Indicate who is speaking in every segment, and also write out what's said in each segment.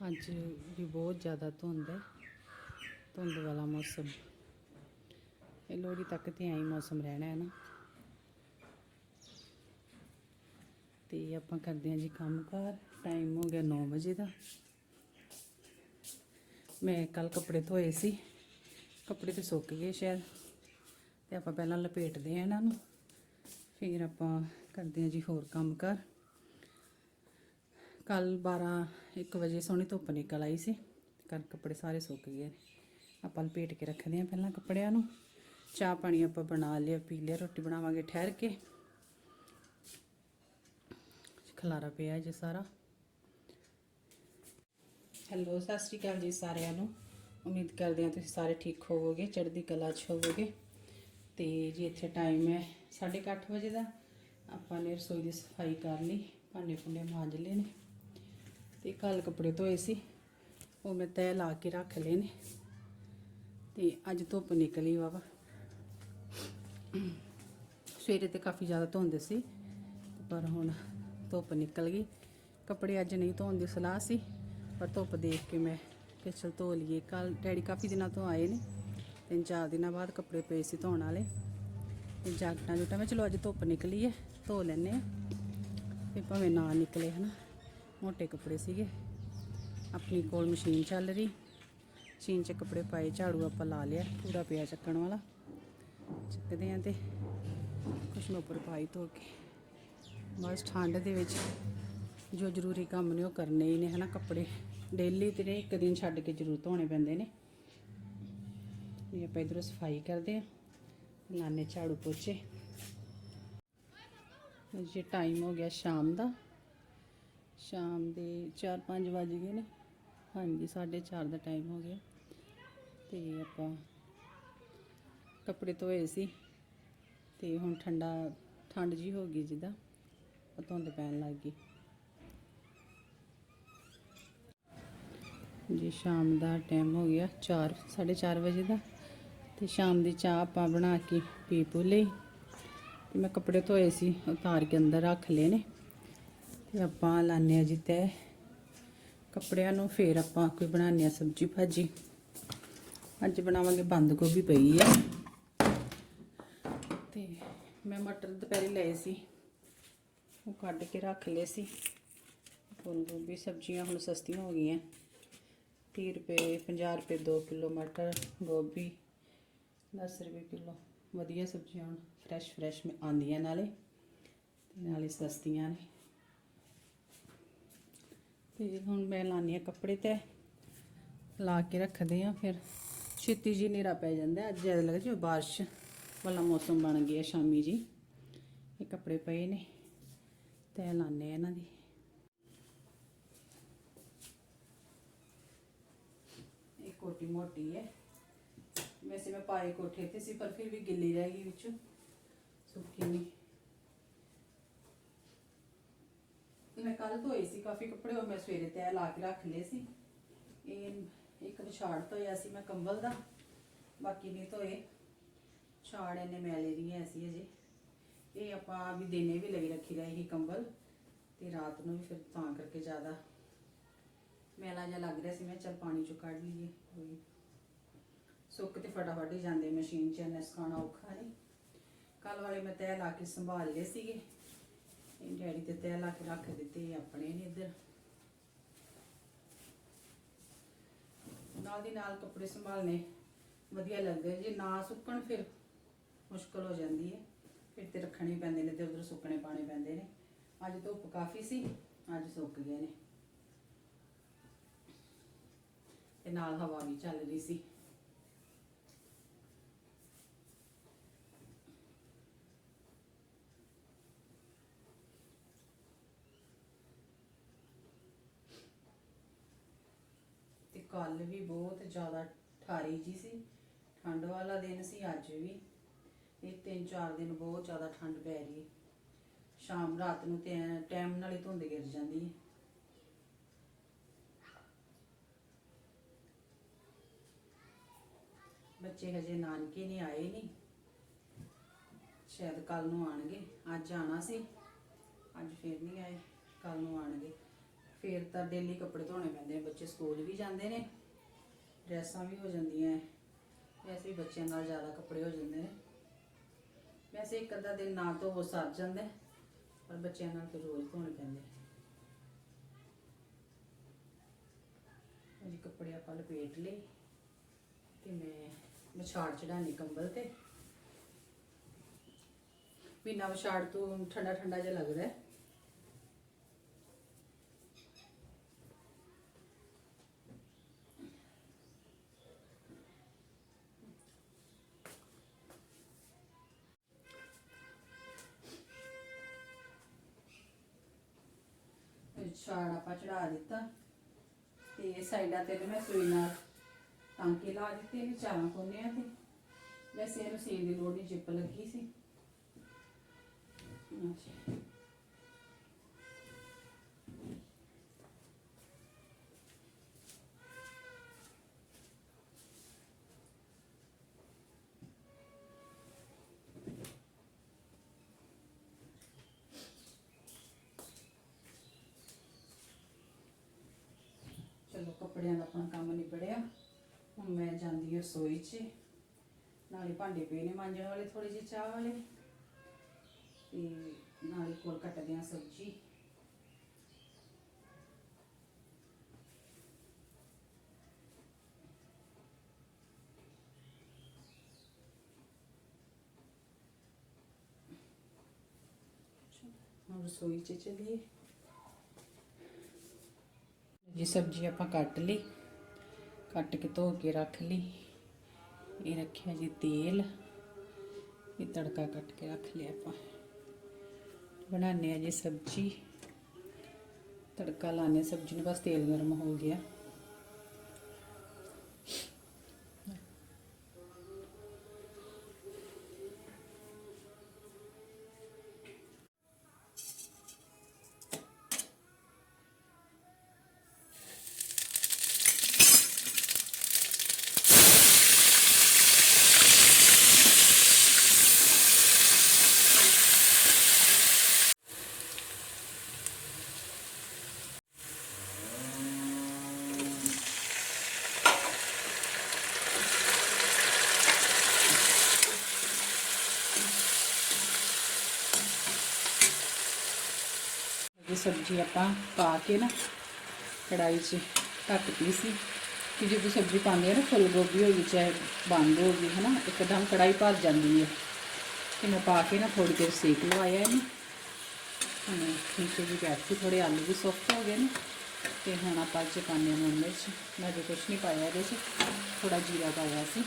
Speaker 1: ਅੱਜ ਵੀ ਬਹੁਤ ਜ਼ਿਆਦਾ ਧੁੰਦ ਹੈ, ਧੁੰਦ ਵਾਲਾ ਮੌਸਮ। ਇਹ ਲੋਹੜੀ ਤੱਕ ਤੇ ਐਂ ਹੀ ਮੌਸਮ ਰਹਿਣਾ ਹੈ ਨਾ। ਤੇ ਆਪਾਂ ਕਰਦੇ ਹਾਂ ਜੀ ਕੰਮਕਾਰ ਟਾਈਮ ਹੋ ਗਿਆ 9 ਵਜੇ ਦਾ। ਮੈਂ ਕੱਲ ਕੱਪੜੇ ਧੋਏ ਸੀ, ਕੱਪੜੇ ਤੇ ਸੁੱਕ ਗਏ ਸ਼ਾਇਦ। ਤੇ ਆਪਾਂ ਪਹਿਲਾਂ ਲਪੇਟਦੇ ਹਾਂ ਇਹਨਾਂ ਨੂੰ, ਫਿਰ ਆਪਾਂ ਕਰਦੇ ਹਾਂ ਜੀ ਹੋਰ ਕੰਮਕਾਰ। ਕੱਲ 12 1 ਵਜੇ ਸੋਹਣੀ ਧੁੱਪ ਨਿਕਲ ਆਈ ਸੀ ਕਰ ਕੱਪੜੇ ਸਾਰੇ ਸੁੱਕ ਗਏ ਨੇ। ਆਪਾਂ ਲਪੇਟ ਕੇ ਰੱਖਦੇ ਹਾਂ ਪਹਿਲਾਂ ਕੱਪੜਿਆਂ ਨੂੰ। ਚਾਹ ਪਾਣੀ ਆਪਾਂ ਬਣਾ ਲਿਆ, ਪੀ ਲਿਆ, ਰੋਟੀ ਬਣਾਵਾਂਗੇ ਠਹਿਰ ਕੇ। ਖਲਾਰਾ ਪਿਆ ਜੇ ਸਾਰਾ। ਹੈਲੋ ਸਤਿ ਸ਼੍ਰੀ ਅਕਾਲ ਜੀ ਸਾਰਿਆਂ ਨੂੰ। ਉਮੀਦ ਕਰਦੇ ਹਾਂ ਤੁਸੀਂ ਸਾਰੇ ਠੀਕ ਹੋਵੋਗੇ, ਚੜ੍ਹਦੀ ਕਲਾ 'ਚ ਹੋਵੋਗੇ। ਤੇ ਜੀ ਇੱਥੇ ਟਾਈਮ ਹੈ 8:30 ਵਜੇ ਦਾ। ਆਪਾਂ ਨੇ ਰਸੋਈ ਦੀ ਸਫ਼ਾਈ ਕਰ ਲਈ, ਭਾਂਡੇ ਭੁੰਡੇ ਮਾਂਜ ਲਏ ਨੇ। ਤੇ ਕੱਲ ਕੱਪੜੇ ਧੋਏ ਸੀ, ਉਹ ਮੈਂ ਤੈਅ ਲਾ ਕੇ ਰੱਖ ਲਏ ਨੇ ਤੇ ਅੱਜ ਧੁੱਪ ਨਿਕਲੀ ਵਾਵਾ ਸਵੇਰੇ ਤੇ ਕਾਫੀ ਜ਼ਿਆਦਾ ਧੋਂਦੇ ਸੀ, ਪਰ ਹੁਣ ਧੁੱਪ ਨਿਕਲ ਗਈ। ਕੱਪੜੇ ਅੱਜ ਨਹੀਂ ਧੋਣ ਦੀ ਸਲਾਹ ਸੀ, ਪਰ ਧੁੱਪ ਦੇਖ ਕੇ ਮੈਂ ਕਿ ਚਲ ਧੋ ਲਈਏ। ਕੱਲ ਡੈਡੀ ਕਾਫੀ ਦਿਨਾਂ ਤੋਂ ਆਏ ਨੇ, ਤਿੰਨ ਚਾਰ ਦਿਨਾਂ ਬਾਅਦ ਕੱਪੜੇ ਪਏ ਸੀ ਧੋਣ ਵਾਲੇ। ਤੇ ਜਾਕਟਾਂ ਜੁਟਾਂ ਵਿੱਚ ਚਲੋ ਅੱਜ ਧੁੱਪ ਨਿਕਲੀ ਹੈ, ਧੋ ਲੈਨੇ ਆ ਤੇ ਭਾਵੇਂ ਨਾ ਨਿਕਲੇ ਹਨਾ। ਮੋٹے ਕੱਪੜੇ ਸੀਗੇ। ਆਪਣੀ ਕੋਲ ਮਸ਼ੀਨ ਚੱਲ ਰਹੀ। ਮਸ਼ੀਨ 'ਚ ਕੱਪੜੇ ਪਾਏ, ਝਾੜੂ ਆਪਾਂ ਲਾ ਲਿਆ, ਪੂਰਾ ਪਿਆ ਚੱਕਣ ਵਾਲਾ। ਚੱਕਦੇ ਆ ਤੇ ਕੁਛ ਮੈਂ ਉੱਪਰ ਪਾਈ ਧੋ ਕੇ। ਬਸ ਠੰਡ ਦੇ ਵਿੱਚ ਜੋ ਜ਼ਰੂਰੀ ਕੰਮ ਨੇ ਉਹ ਕਰਨੇ ਹੀ ਨੇ, ਹਨਾ ਕੱਪੜੇ। ਡੇਲੀ ਤੇ ਨਹੀਂ, ਇੱਕ ਦਿਨ ਛੱਡ ਕੇ ਜ਼ਰੂਰ ਧੋਣੇ ਪੈਂਦੇ ਨੇ। ਇਹ ਆਪਾਂ ਇਧਰੋਂ ਸਫ਼ਾਈ ਕਰਦੇ ਆ ਲਾਣੇ ਝਾੜੂ ਪੋਚੇ। ਜੇ ਟਾਈਮ ਹੋ ਗਿਆ ਸ਼ਾਮ ਦਾ। ਸ਼ਾਮ ਦੇ 4-5 ਵੱਜ ਗਏ ਨੇ। ਹਾਂਜੀ 4:30 ਦਾ ਟਾਈਮ ਹੋ ਗਿਆ। ਤੇ ਆਪਾਂ ਕੱਪੜੇ ਧੋਏ ਸੀ। ਤੇ ਹੁਣ ਠੰਡਾ, ਠੰਡ ਜੀ ਹੋ ਗਈ ਜਿੱਦਾਂ। ਉਹ ਧੁੰਦ ਪੈਣ ਲੱਗ ਗਈ। ਜੀ, ਸ਼ਾਮ ਦਾ ਟਾਈਮ ਹੋ ਗਿਆ 4 4:30 ਵਜੇ ਦਾ। ਤੇ ਸ਼ਾਮ ਦੀ ਚਾਹ ਆਪਾਂ ਬਣਾ ਕੇ ਪੀ ਪੂ ਲਈ। ਤੇ ਮੈਂ ਕੱਪੜੇ ਧੋਏ ਸੀ, ਉਤਾਰ ਕੇ ਅੰਦਰ ਰੱਖ ਲਏ ਨੇ। ਤੇ ਆਪਾਂ ਲਾਣੇ ਆ ਜੀ ਤੈ ਕੱਪੜਿਆਂ ਨੂੰ ਫੇਰ ਆਪਾਂ ਕੋਈ ਬਣਾਉਂਦੇ ਆ ਸਬਜੀ ਭਾਜੀ। ਅੱਜ ਬਣਾਵਾਂਗੇ ਬੰਦ ਗੋਭੀ ਪਈ ਹੈ ਤੇ ਮੈਂ ਮਟਰ ਦੁਪਹਿਰੇ ਲਏ ਸੀ। ਉਹ ਕੱਢ ਕੇ ਰੱਖ ਲਏ ਸੀ। ਫੁੱਲ ਗੋਭੀ ਸਬਜ਼ੀਆਂ ਹੁਣ ਸਸਤੀਆਂ ਹੋ ਗਈਆਂ। 30 ਰੁਪਏ 50 ਰੁਪਏ 2 ਕਿਲੋ ਮਟਰ, ਗੋਭੀ 10 ਰੁਪਏ ਕਿਲੋ। ਵਧੀਆ ਸਬਜ਼ੀਆਂ ਹੁਣ ਫਰੈਸ਼ ਫਰੈਸ਼ ਆਉਂਦੀਆਂ ਨਾਲੇ। ਤੇ ਨਾਲੇ ਸਸਤੀਆਂ ਨੇ। ਤੇ ਹੁਣ ਮੈਂ ਲਾਉਂਦੀ ਹਾਂ ਕੱਪੜੇ ਤੇ। ਲਾ ਕੇ ਰੱਖਦੇ ਆ ਫਿਰ। ਛੇਤੀ ਜੀ ਹਨੇਰਾ ਪੈ ਜਾਂਦਾ ਅੱਜ ਜ਼ਿਆਦਾ ਲੱਗਦਾ ਜਿਵੇਂ ਬਾਰਿਸ਼ ਵਾਲਾ ਮੌਸਮ ਬਣ ਗਿਆ ਸ਼ਾਮੀ ਜੀ। ਇਹ ਕੱਪੜੇ ਪਏ ਨੇ। ਤੈ ਲਾਣੇ ਇਹਨਾਂ ਦੀ। ਇਹ ਕੋਟੀ ਮੋਟੀ ਹੈ। ਵੈਸੇ ਮੈਂ ਪਾਏ ਕੋਠੇ ਤੇ ਸੀ, ਪਰ ਫਿਰ ਵੀ ਗਿੱਲੀ ਰਹਿ ਗਈ ਵਿੱਚ। ਸੁੱਕੀ ਨਹੀਂ ਮੈਂ ਕੱਲ ਧੋਏ ਸੀ, ਕਾਫੀ ਕੱਪੜੇ ਉਹ ਮੈਂ ਸਵੇਰੇ ਤੈ ਲਾ ਕੇ ਰੱਖ ਲਏ ਸੀ। ਇਹ ਇੱਕ ਵਿਛਾੜ ਧੋਇਆ ਸੀ ਮੈਂ ਕੰਬਲ ਦਾ, ਬਾਕੀ ਨਹੀਂ ਧੋਏ। ਛਾੜ ਇਹਨੇ ਮੈਲੇ ਨਹੀਂ ਐ ਸੀ ਅਜੇ। ਇਹ ਆਪਾਂ ਵੀ ਦਿਨੇ ਵੀ ਲਈ ਰੱਖੀ ਦਾ ਇਹ ਕੰਬਲ, ਤੇ ਰਾਤ ਨੂੰ ਵੀ ਫਿਰ ਤਾਂ ਕਰਕੇ ਜ਼ਿਆਦਾ ਮੈਲਾ ਜਿਹਾ ਲੱਗ ਰਿਹਾ ਸੀ। ਮੈਂ ਚਲ ਪਾਣੀ ਚੋਂ ਕੱਢ ਲਈਏ, ਕੋਈ ਸੁੱਕ ਤੇ ਫਟਾਫਟ ਹੀ ਜਾਂਦੇ ਮਸ਼ੀਨ 'ਚ ਨਸਕਾਣਾ ਔਖਾ ਨਹੀਂ ਕੱਲ ਵਾਲੇ ਮੈਂ ਤੈ ਲਾ ਕੇ ਸੰਭਾਲ ਲਏ ਸੀਗੇ। ਇਹ ਡੈਡੀ ਤੇ ਤੈ ਲਾ ਕੇ ਰੱਖ ਦਿੱਤੇ ਆਪਣੇ ਨੇ ਇੱਧਰ। ਨਾਲ ਦੀ ਨਾਲ ਕੱਪੜੇ ਸੰਭਾਲਨੇ ਵਧੀਆ ਲੱਗਦੇ ਜੇ ਨਾ ਸੁੱਕਣ ਫਿਰ ਮੁਸ਼ਕਲ ਹੋ ਜਾਂਦੀ ਹੈ ਫਿਰ ਤੇ ਰੱਖਣੇ ਪੈਂਦੇ ਨੇ ਤੇ ਉਧਰ ਸੁੱਕਣੇ ਪਾਣੇ ਪੈਂਦੇ ਨੇ। ਅੱਜ ਧੁੱਪ ਕਾਫੀ ਸੀ, ਅੱਜ ਸੁੱਕ ਗਏ ਨੇ। ਤੇ ਨਾਲ ਹਵਾ ਵੀ ਚੱਲ ਰਹੀ ਸੀ ਤੇ ਕੱਲ ਵੀ ਬਹੁਤ ਜ਼ਿਆਦਾ ਠਾਰੀ ਜੀ ਸੀ, ਠੰਡ ਵਾਲਾ ਦਿਨ ਸੀ, ਅੱਜ ਵੀ। ਇਹ ਤਿੰਨ ਚਾਰ ਦਿਨ ਬਹੁਤ ਜ਼ਿਆਦਾ ਠੰਡ ਪੈ ਰਹੀ ਹੈ। ਸ਼ਾਮ ਰਾਤ ਨੂੰ ਤੇ ਟਾਈਮ ਨਾਲ ਹੀ ਧੁੰਦ ਗਿਰ ਜਾਂਦੀ ਹੈ। ਬੱਚੇ ਹਜੇ ਨਾਨਕੇ ਨਹੀਂ ਆਏ ਨਹੀਂ ਸ਼ਾਇਦ ਕੱਲ ਨੂੰ ਆਣਗੇ ਅੱਜ ਆਣਾ ਸੀ। ਅੱਜ ਫੇਰ ਨਹੀਂ ਆਏ। ਕੱਲ ਨੂੰ ਆਣਗੇ ਫੇਰ ਤਾਂ ਡੇਲੀ ਕੱਪੜੇ ਧੋਣੇ ਪੈਂਦੇ ਆ ਬੱਚੇ ਸਕੂਲ ਵੀ ਜਾਂਦੇ ਨੇ। ਡਰੈਸਾਂ ਵੀ ਹੋ ਜਾਂਦੀਆਂ ਵੈਸੇ ਵੀ ਬੱਚਿਆਂ ਨਾਲ ਜ਼ਿਆਦਾ ਕੱਪੜੇ ਹੋ ਜਾਂਦੇ ਨੇ। ਵੈਸੇ ਇੱਕ ਅੱਧਾ ਦਿਨ ਨਾ ਧੋ ਸਰ ਜਾਂਦਾ, ਪਰ ਬੱਚਿਆਂ ਨਾਲ ਫਿਰ ਰੋਜ਼ ਧੋਣੇ ਪੈਂਦੇ। ਅਜੀ ਕੱਪੜੇ ਆਪਾਂ ਲਪੇਟ ਲਏ ਤੇ ਮੈਂ ਵਿਛਾੜ ਚੜਾਨੀ ਕੰਬਲ ਤੇ। ਬਿਨਾ ਵਿਛਾੜ ਤੋਂ ਠੰਡਾ ਠੰਡਾ ਜਿਹਾ ਲੱਗਦਾ ਹੈ ਛਾੜ ਆਪਾਂ ਚੜਾ ਦਿੱਤਾ ਤੇ ਸਾਈਡਾਂ ਤੇ ਮੈਂ ਸੂਈ ਨਾਲ ਟਾਂਕੇ ਲਾ ਦਿੱਤੇ ਨੇ ਚਾਰਾਂ ਕੋਨਿਆਂ ਤੇ। ਵੈਸੇ ਇਹਨੂੰ ਸੀਨ ਦੀ ਲੋੜ ਨਹੀਂ, ਜਿੱਪ ਲੱਗੀ ਸੀ। ਅੱਛਾ ਚਲੋ ਕੱਪੜਿਆਂ ਦਾ ਆਪਣਾ ਕੰਮ ਨਿਬੜਿਆ। ਹੁਣ ਮੈਂ ਜਾਂਦੀ ਹਾਂ ਰਸੋਈ 'ਚ। ਨਾਲੇ ਭਾਂਡੇ ਪਏ ਨੇ ਮਾਂਜਣ ਵਾਲੇ ਥੋੜੇ ਜਿਹੇ ਚਾਹ ਵਾਲੇ। ਤੇ ਨਾਲੇ ਕੋਲ ਕੱਟਦੇ ਹਾਂ ਸਬਜ਼ੀ। ਹੁਣ ਰਸੋਈ 'ਚ ਚਲੀਏ। ਜੇ ਸਬਜ਼ੀ ਆਪਾਂ ਕੱਟ ਲਈ, ਕੱਟ ਕੇ ਧੋ ਕੇ ਰੱਖ ਲਈ। ਇਹ ਰੱਖਿਆ ਜੀ ਤੇਲ, ਇਹ ਤੜਕਾ ਕੱਟ ਕੇ ਰੱਖ ਲਿਆ ਆਪਾਂ। ਬਣਾਉਂਦੇ ਆ ਜੀ ਸਬਜ਼ੀ। ਤੜਕਾ ਲਾਣੇ ਸਬਜ਼ੀ ਨੂੰ, ਬਸ ਤੇਲ ਗਰਮ ਹੋ ਗਿਆ। ਸਬਜ਼ੀ ਆਪਾਂ ਪਾ ਕੇ ਨਾ ਕੜਾਈ 'ਚ ਢੱਕਤੀ ਸੀ ਕਿ ਜਦੋਂ ਸਬਜ਼ੀ ਪਾਉਂਦੇ ਆ ਨਾ ਫੁੱਲ ਗੋਭੀ ਹੋ ਗਈ ਚਾਹੇ ਬੰਦ ਹੋ ਗਈ, ਹਨਾ, ਇੱਕਦਮ ਕੜਾਈ ਭਰ ਜਾਂਦੀ ਹੈ। ਤੇ ਮੈਂ ਪਾ ਕੇ ਨਾ ਥੋੜੀ ਦੇਰ ਸੇਕ ਲਵਾਇਆ ਇਹਨੂੰ। ਹੁਣ ਨੀਚੇ ਜੀ ਬੈਠ ਕੇ ਥੋੜੇ ਆਲੂ ਵੀ ਸੌਫਟ ਹੋ ਗਏ ਨੇ। ਤੇ ਹੁਣ ਆਪਾਂ ਚ ਪਾਉਂਦੇ ਹਾਂ ਨੂਣ ਮਿਰਚ ਮੈਂ ਜੇ ਕੁਛ ਨਹੀਂ ਪਾਇਆ ਇਹਦੇ 'ਚ। ਥੋੜਾ ਜੀਰਾ ਪਾਇਆ ਸੀ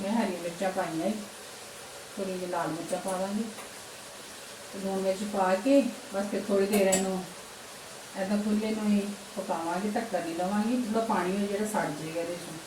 Speaker 1: ਮੈਂ ਹਰੀ ਮਿਰਚਾਂ ਪਾਈਆਂ ਈ। ਥੋੜੀ ਜਿਹੀ ਲਾਲ ਮਿਰਚਾਂ ਪਾ ਦਾਂਗੀ ਤੇ ਲੂਣ ਮਿਰਚ ਪਾ ਕੇ ਬਸ ਫਿਰ ਥੋੜੀ ਦੇਰ ਇਹਨੂੰ ਐਦਾਂ ਖੁੱਲੇ ਨੂੰ ਹੀ ਪਕਾਵਾਂਗੇ ਢੱਕਣ ਨਹੀਂ ਲਵਾਂਗੀ। ਥੋੜਾ ਪਾਣੀ ਉਹ ਜਿਹੜਾ ਸੜ ਜਾਏਗਾ ਇਹਦੇ ਚੋਂ।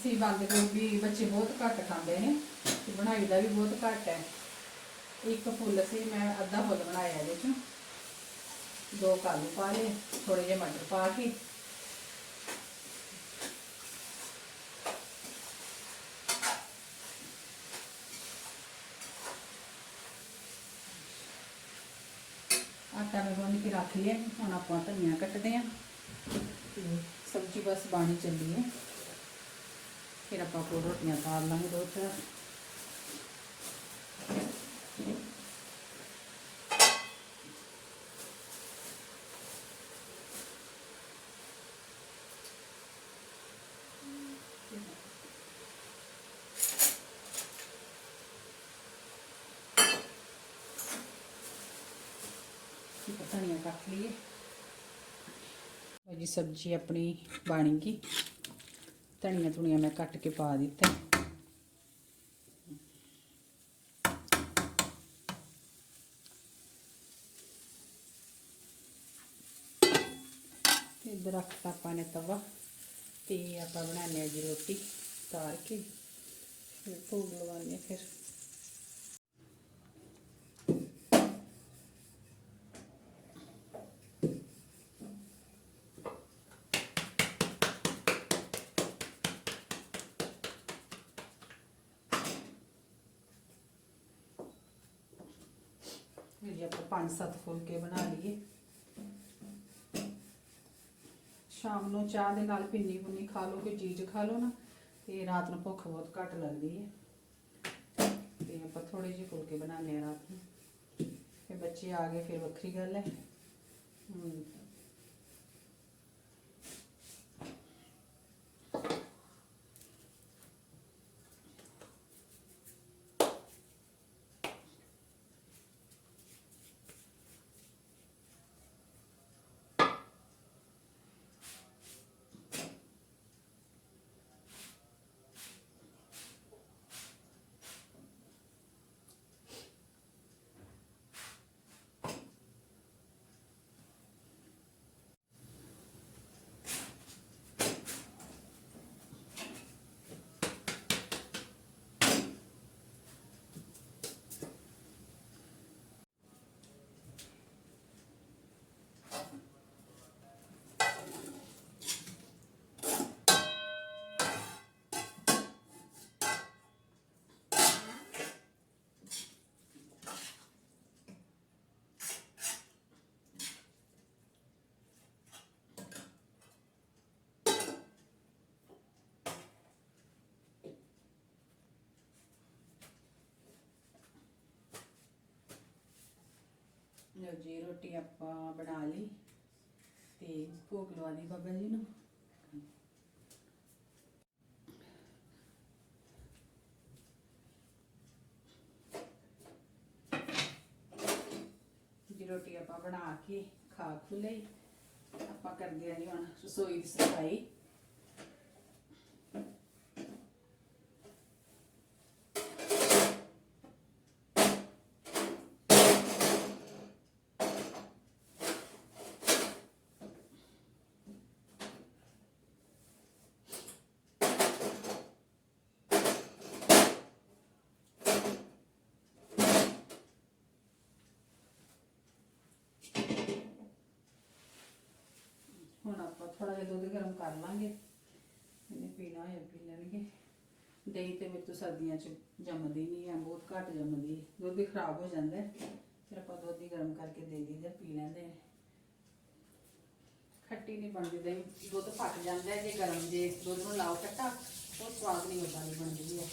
Speaker 1: ਅਸੀਂ ਬੰਦ ਗੋਭੀ ਬੱਚੇ ਬਹੁਤ ਘੱਟ ਖਾਂਦੇ ਨੇ ਤੇ ਬਣਾਈ ਦਾ ਵੀ ਬਹੁਤ ਘੱਟ ਹੈ। ਇੱਕ ਫੁੱਲ ਸੀ, ਮੈਂ ਅੱਧਾ ਫੁੱਲ ਬਣਾਇਆ ਇਹਦੇ ਚ। ਦੋ ਕਾਲੂ ਪਾ ਲਏ ਥੋੜੇ ਜਿਹੇ ਮਟਰ ਪਾ ਕੇ। ਆਟਾ ਮੈਂ ਗੁੰਨ ਕੇ ਰੱਖ ਲਿਆ, ਹੁਣ ਆਪਾਂ ਧਨੀਆ ਕੱਟਦੇ ਆਂ ਤੇ ਸਬਜ਼ੀ ਬਸ ਬਾਣੀ ਚੱਲੀ ਹੈ। ਫਿਰ ਆਪਾਂ ਕੋਲ ਰੋਟੀਆਂ ਤਾਰ ਲਾਂਗੇ ਦੋ ਚਾਰ ਠੀਕ ਹੈ, ਧਨੀਆ ਕੱਟ ਲਈਏ ਲਓ ਜੀ ਸਬਜ਼ੀ ਆਪਣੀ ਬਣ ਗਈ ਧਨੀਆ ਧੁਨੀਆ ਮੈਂ ਕੱਟ ਕੇ ਪਾ ਦਿੱਤਾ। ਤੇ ਇਧਰ ਰੱਖਤਾ ਆਪਾਂ ਨੇ ਤਵਾ ਤੇ ਆਪਾਂ ਬਣਾਉਂਦੇ ਆ ਜੀ ਰੋਟੀ ਤਾਰ ਕੇ। ਫਿਰ ਭੋਗ ਲਵਾਉਂਦੇ ਫਿਰ। ਜੀ ਆਪਾਂ ਪੰਜ ਸੱਤ ਫੁਲਕੇ ਬਣਾ ਲਈਏ। ਸ਼ਾਮ ਨੂੰ ਚਾਹ ਦੇ ਨਾਲ ਪਿੰਨੀ ਪੁੰਨੀ ਖਾ ਲਓ, ਕੋਈ ਚੀਜ਼ ਖਾ ਲਓ ਨਾ, ਤੇ ਰਾਤ ਨੂੰ ਭੁੱਖ ਬਹੁਤ ਘੱਟ ਲੱਗਦੀ ਹੈ। ਤੇ ਆਪਾਂ ਥੋੜੇ ਜਿਹੇ ਫੁਲਕੇ ਬਣਾਉਂਦੇ ਆ ਰਾਤ ਨੂੰ। ਫਿਰ ਬੱਚੇ ਆ ਗਏ, ਫਿਰ ਵੱਖਰੀ ਗੱਲ ਹੈ। ਲਓ ਜੀ, ਰੋਟੀ ਆਪਾਂ ਬਣਾ ਲਈ ਤੇ ਭੋਗ ਲਵਾ ਦੀ ਬਾਬਾ ਜੀ ਨੂੰ। ਜੀ, ਰੋਟੀ ਆਪਾਂ ਬਣਾ ਕੇ ਖਾ ਖੂ ਲਈ। ਆਪਾਂ ਕਰਦੇ ਆ ਜੀ ਹੁਣ ਰਸੋਈ ਦੀ ਸਫ਼ਾਈ ਹੁਣ ਆਪਾਂ ਥੋੜਾ ਜਿਹਾ ਦੁੱਧ ਗਰਮ ਕਰ ਲਾਂਗੇ। ਇਹਨੇ ਪੀਣਾ ਹੈ ਪੀ ਲੈਣਗੇ। ਦਹੀਂ ਤੇ ਮੇਰੇ ਤੋਂ ਸਰਦੀਆਂ 'ਚ ਜੰਮਦੀ ਨਹੀਂ ਹੈ ਬਹੁਤ ਘੱਟ ਜੰਮਦੀ। ਹੈ ਦੁੱਧ ਵੀ ਖਰਾਬ ਹੋ ਜਾਂਦਾ ਹੈ। ਫਿਰ ਆਪਾਂ ਦੁੱਧ ਹੀ ਗਰਮ ਕਰਕੇ ਦੇ ਦਈਦਾ, ਪੀ ਲੈਂਦੇ ਨੇ ਖੱਟੀ ਨਹੀਂ ਬਣਦੀ, ਦਹੀਂ ਦੁੱਧ ਫਟ ਜਾਂਦਾ ਹੈ। ਜੇ ਗਰਮ ਜੇ ਦੁੱਧ ਨੂੰ ਲਾਓ ਖੱਟਾ ਉਹ ਸਵਾਦ ਨਹੀਂ ਹੁੰਦਾ ਦੀ ਬਣਦੀ ਹੈ।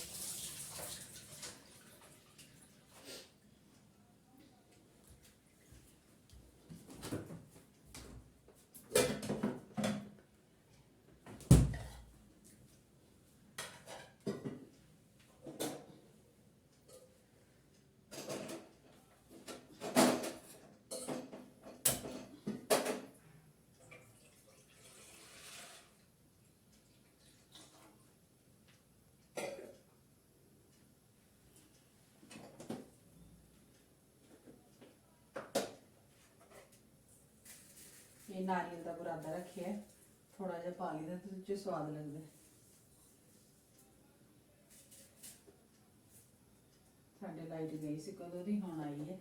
Speaker 1: ਇਹ ਨਾਰੀਅਲ ਦਾ ਬੁਰਾਦਾ ਰੱਖਿਆ ਥੋੜਾ ਜਿਹਾ ਪਾ ਲਈਦਾ ਤੇ ਉੱਚ ਸਵਾਦ ਲੱਗਦਾ ਸਾਡੇ ਲਾਈਟ ਗਈ ਸੀ ਕਦੋਂ ਦੀ? ਹੁਣ ਆਈ ਹੈ।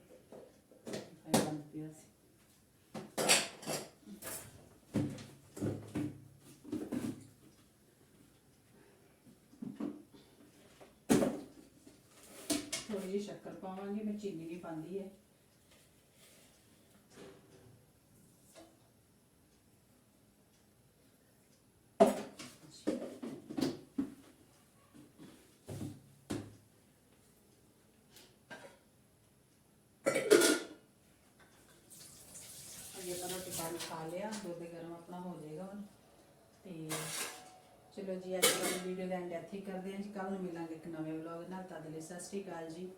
Speaker 1: ਇਹ ਬੰਦ ਪਿਆ ਸੀ। ਥੋੜੀ ਜਿਹੀ ਸ਼ੱਕਰ ਪਾਵਾਂਗੇ, ਮੈਂ ਚੀਨੀ ਨਹੀਂ ਪਾਉਂਦੀ ਹੈ ਅਜੇ ਆਪਾਂ ਰੋਟੀ ਪਾਣੀ ਖਾ ਲਿਆ ਦੁੱਧ ਗਰਮ ਆਪਣਾ ਹੋ ਜਾਏਗਾ ਹੁਣ ਤੇ ਚਲੋ ਜੀ ਅੱਜ ਦੀ ਵੀਡੀਓ ਦਾ ਐਂਡ ਇੱਥੇ ਹੀ ਕਰਦੇ ਹਾਂ ਜੀ ਕੱਲ ਨੂੰ ਮਿਲਾਂਗੇ ਇੱਕ ਨਵੇਂ ਵਲੌਗ ਨਾਲ। ਤਦ ਲਈ ਸਤਿ ਸ਼੍ਰੀ ਅਕਾਲ ਜੀ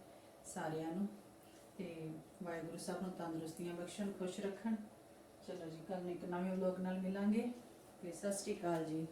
Speaker 1: ਸਾਰਿਆਂ ਨੂੰ। ਤੇ ਵਾਹਿਗੁਰੂ ਸਾਹਿਬ ਨੂੰ ਤੰਦਰੁਸਤੀਆਂ ਬਖਸ਼ਣ, ਖੁਸ਼ ਰੱਖਣ। ਚਲੋ ਜੀ, ਕੱਲ ਨੂੰ ਇੱਕ ਨਵੇਂ ਵਲੌਗ ਨਾਲ ਮਿਲਾਂਗੇ। ਤੇ ਸਤਿ ਸ਼੍ਰੀ ਅਕਾਲ ਜੀ।